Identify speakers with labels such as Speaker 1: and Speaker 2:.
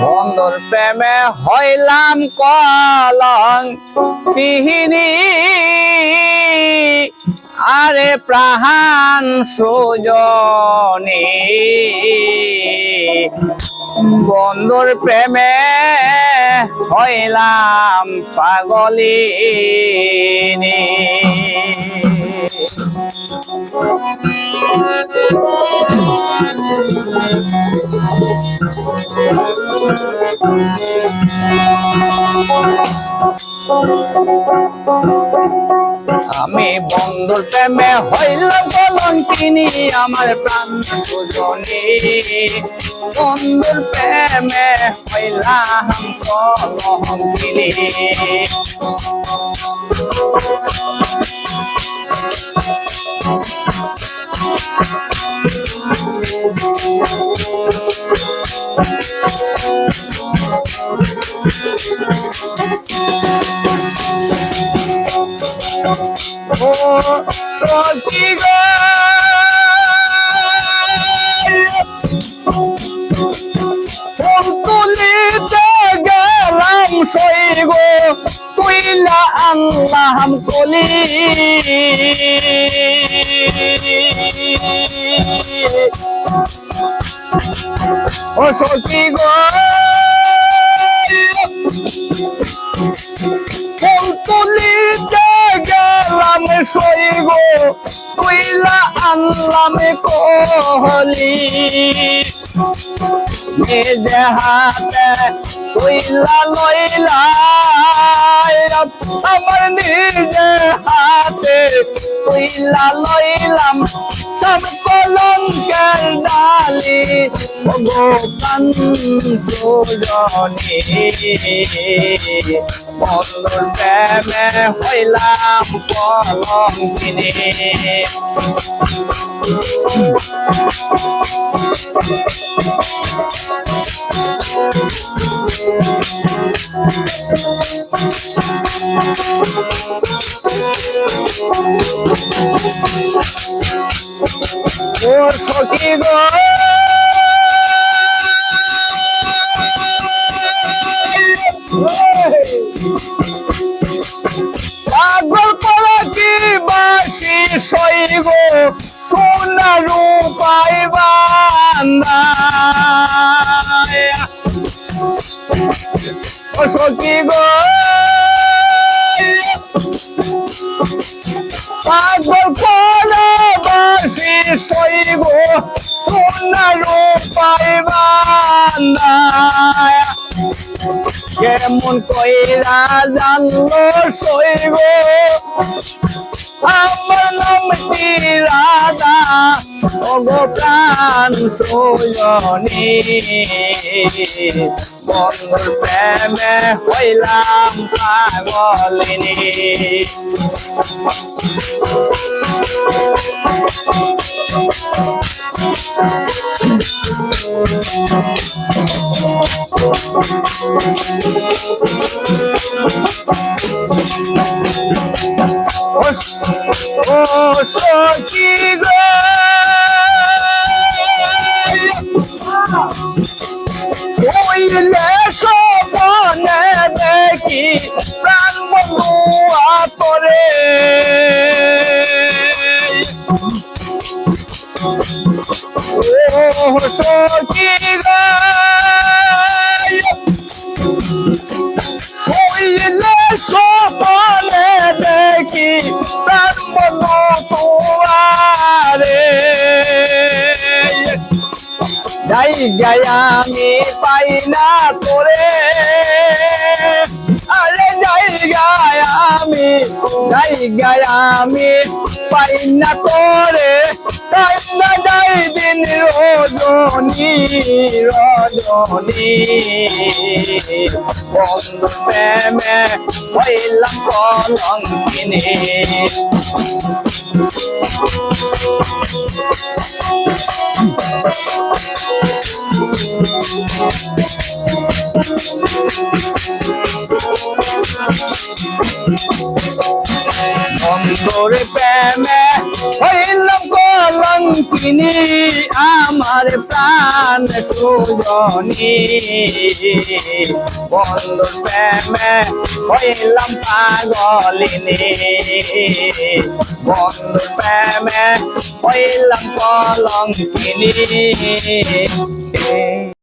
Speaker 1: বন্ধুর প্রেমে হইলাম কলং পিহিনী। আরে প্রাণ সুজনী। বন্ধুর প্রেমে হইলাম পাগলিনী। আমি বন্ধুর প্রেমে হইলাম কলঙ্কিনী আমার প্রাণ সুজনী বন্ধুর প্রেমে হইলাম ও oh, গো? তুইলা আনলাম কলি ও সখী গো। ফুল তুলিতে গেলাম সই গো। তুইলা আনলাম কহলি। নিজে হাতে কইলা লইলা আমার নিজে হাতে কইলা লইলাম। কলঙ্কের ডালি ভগবান সুজনী বন্ধুর প্রেমে হইলাম কলঙ্কিনী ও সখী গো। পাগল করা কি বাসি সই গো সোনা রূপাই বান্দা সখী গো। গো সোনা রূপাই কেমন কইরা জানলো গো আমার নাম কি রাধা ওগো প্রাণ সজনী। বন্ধুর প্রেমে হইলাম পাগলিনী। ও ও সখী গো হইলে সপনে দেখি প্রাণ সখী গো হইলে সপনে দেখি প্রাণ বন্ধু তোমারে। যাই গায়া আমি পাই না তোরে। আরে যাই গায়া আমি যাই গায়া আমি পাই না তোরে। যাই দিন রজনী রজনী বন্ধু প্রেমে হইলাম কলঙ্কিনী। বন্ধুর প্রেমে কলঙ্কিনী আমার প্রাণ সুজনী। বন্ধু প্রেমে হইলাম পাগলিনী। বন্ধু প্রেমে হইলাম কলঙ্কিনী।